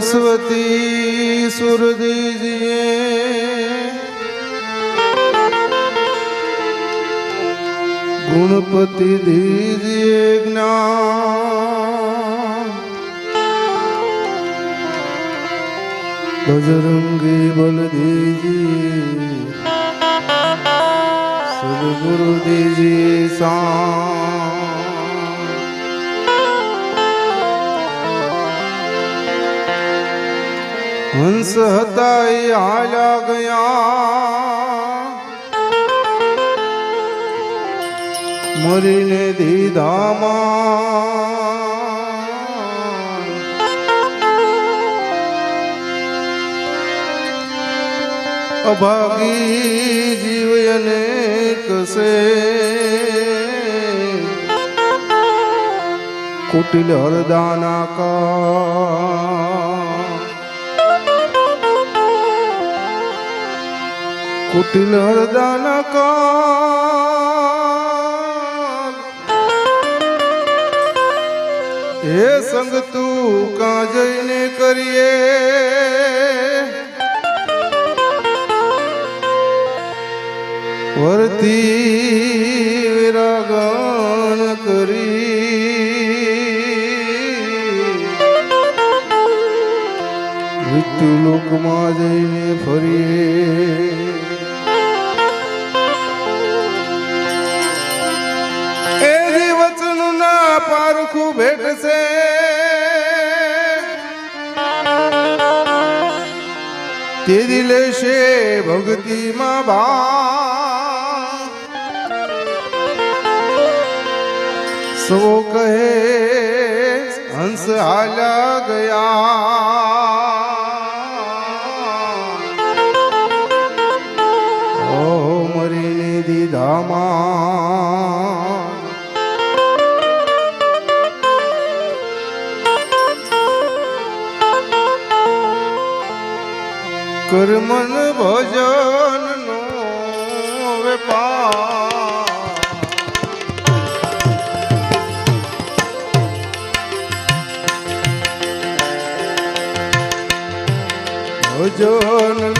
સરસ્વતી સુરદીજીએ ગુણપતિ દીજીએ જ્ઞાન. બજરંગી બલ દીજી સદગુરુ દીજી સા હંસ હતા એ હાલ્યા ગયા. મરીને દીધામાં. અભાગી જીવ અને કસે. કુટિલ હરદાના કા કુટિલ હરદાના હે સંગ તું કાં જઈને કરીએ? વર્તી વિરાગણ કરી. મૃત્યુ લોકમાં જઈને ફરીએ. પારખું ભેટશે તે દિલેશે ભક્તિમાં ભા સો કહે હંસ હાલ્યા ગયા. કર્મન ભજન નો વેપાર. ભજન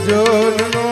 ભજનનો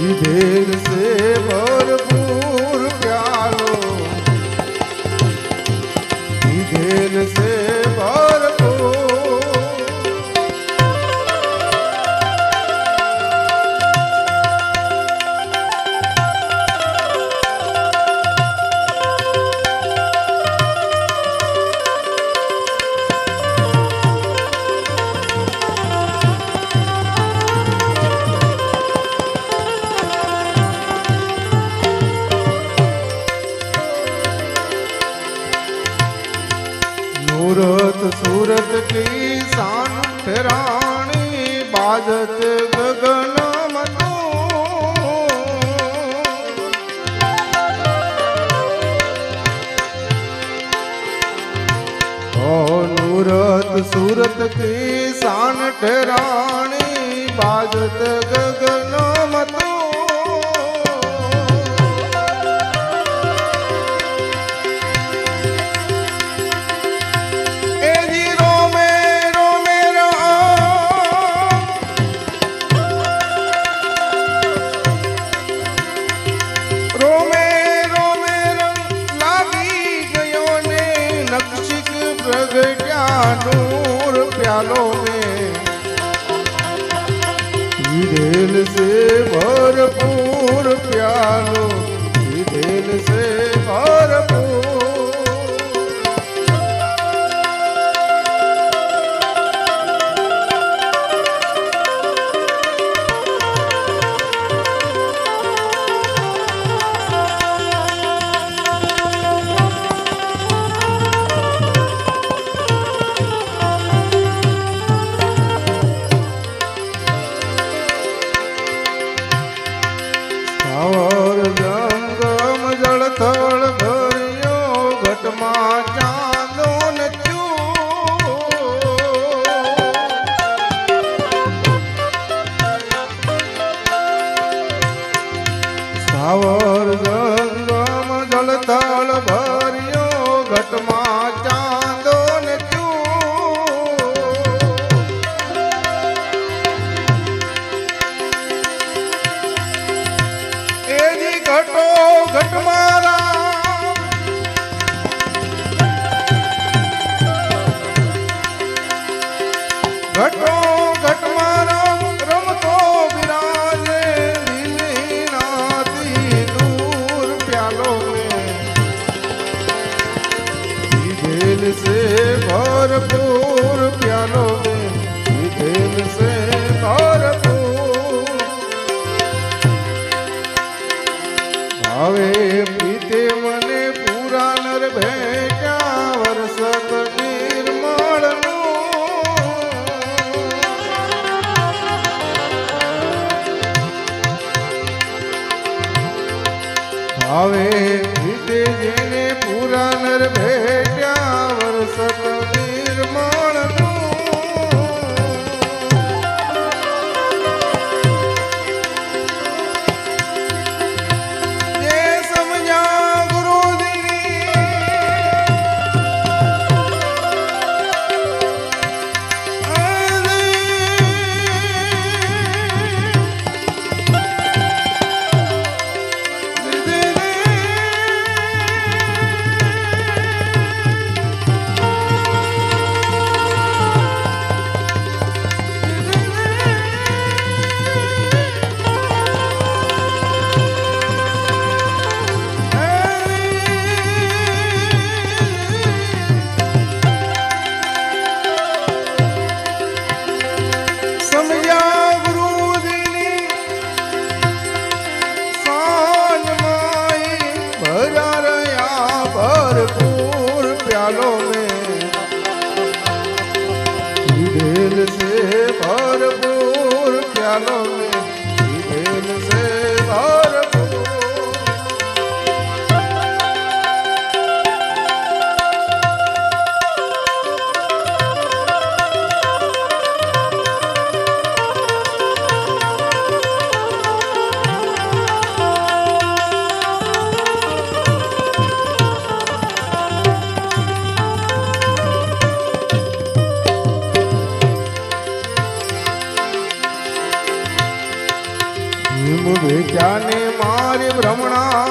વિધેલ સે ભરપૂર પ્યાલો વિધેલ સે વાજત ગગન સુરત સુરત કી શાન ઠરાણી બાજત ગગન મતો या नूर प्यालों में विदेल से भरपूर प्यालो विदेल से भरपूर ઘટમાં ચાંદો નથી. જાને મારી ભ્રમણા